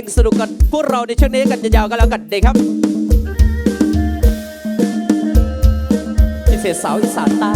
งสนุกกันพวกเราในช่วงนี้กันยาวๆกันแล้วกันเด็กครับพิเศษสาวอีสานใต้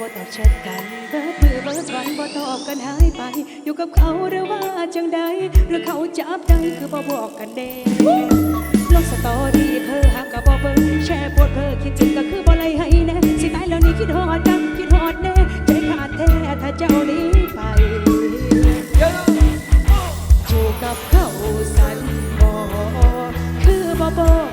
บ่ตอบแชทกันเบิดมือเบิดวันบ่ตอบกันหายไป อยู่กับเขาหรือว่าจังใดหรือเขาจับได้คือบ่บอกกันเด้ลงสตอรี่เพ้อหักกับบ่เบิ่งแชร์ปวดเพ้อคิดจริงก็คือบ่ไลให้แน่สิตายแล้วนี่คิดฮอดจังคิดฮอดแน่ใจขาดแท้ถ้าเจ้านี้ไปอยู่กับเขาสันบ่คือบ่บอก